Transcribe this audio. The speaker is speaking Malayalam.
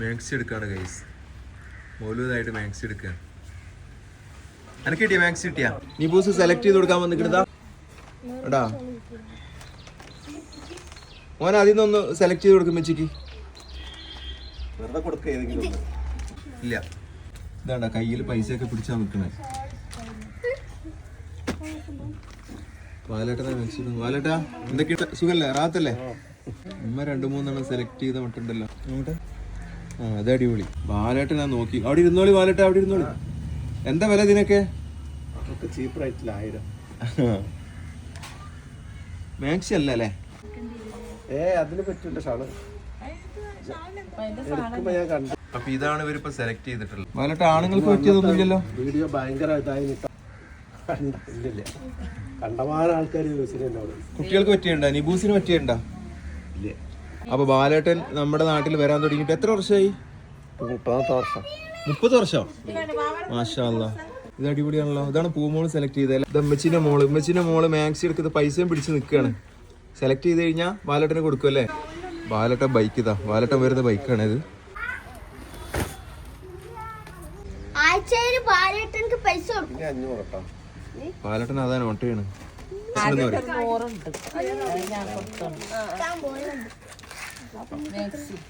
മാക്സി എടുക്കാണ് ഗൈസ് മൗലൂദായിട്ട് മാക്സി എടുക്കുക. എനിക്ക് കിട്ടിയ മാക്സി കിട്ടിയാ? നീ ബൂസ് സെലക്ട് ചെയ്ത് കൊടുക്കാൻ വന്നിട്ടാ എടാ. മോൻ അതിൽ നിന്നൊന്ന് സെലക്ട് ചെയ്ത് കൊടുക്കും മെച്ചിക്ക് വെറുതെ ഏതെങ്കിലും ഇല്ല. ഇതാണ്ടാ കയ്യിൽ പൈസയൊക്കെ പിടിച്ചാ നിൽക്കണേ വാലേട്ടനെ മാക്സി വാലേട്ടാ എന്തൊക്കെയാ സുഖല്ലേ? റാത്തല്ലേ? ഉമ്മ രണ്ടു മൂന്നെണ്ണം സെലക്ട് ചെയ്ത മട്ടുണ്ടല്ലോ അത് അടിപൊളി. ബാലേട്ടൻ ഞാൻ നോക്കി. അവിടെ ഇരുന്നോളി ബാലേട്ടൻ അവിടെ ഇരുന്നോളി. എന്താ വില ഇതിനൊക്കെ? അതൊക്കെ ചീപ്പ് റേറ്റിൽ ആയിരം. മാക്സി അല്ല അല്ലേ? ഏ അതിന് പറ്റില്ല ഷാൾ. ഞാൻ കണ്ടു. അപ്പൊ ഇതാണ് ഇവരിപ്പോ സെലക്ട് ചെയ്തിട്ടുള്ളത്. ബാലേട്ട ആണുങ്ങൾക്ക് പറ്റിയതൊന്നുമില്ലല്ലോ. വീഡിയോ ഭയങ്കര ഇതായി ഇല്ലില്ല കണ്ടമാനം ആൾക്കാർ കുട്ടികൾക്ക് പറ്റിയുണ്ടോ നിബൂസിന് പറ്റിയുണ്ടോ ഇല്ല. അപ്പൊ ബാലേട്ടൻ നമ്മുടെ നാട്ടിൽ വരാൻ തുടങ്ങിയിട്ട് എത്ര വർഷമായി? മുപ്പതാമത്തെ വർഷം. മുപ്പത് വർഷം? മാഷാ. ഇത് അടിപൊളിയാണല്ലോ. ഇതാണ് പൂമോൾ സെലക്ട് ചെയ്തത് ഇത് ഉമ്മച്ചിന്റെ മോൾ. ഉമ്മച്ചിന്റെ മോൾ മാക്സി എടുക്കുന്നത് പൈസയും പിടിച്ച് നിൽക്കുകയാണ് സെലക്ട് ചെയ്ത് കഴിഞ്ഞാൽ ബാലട്ടന് കൊടുക്കുമല്ലേ ബാലട്ടൻ ബൈക്ക് ഇതാ. ബാലട്ടൻ വരുന്ന ബൈക്കാണ് ഇത്. ബാലട്ടൻ അതാണ് ഓട്ടയാണ് ഞാൻ പോകുന്നുണ്ട്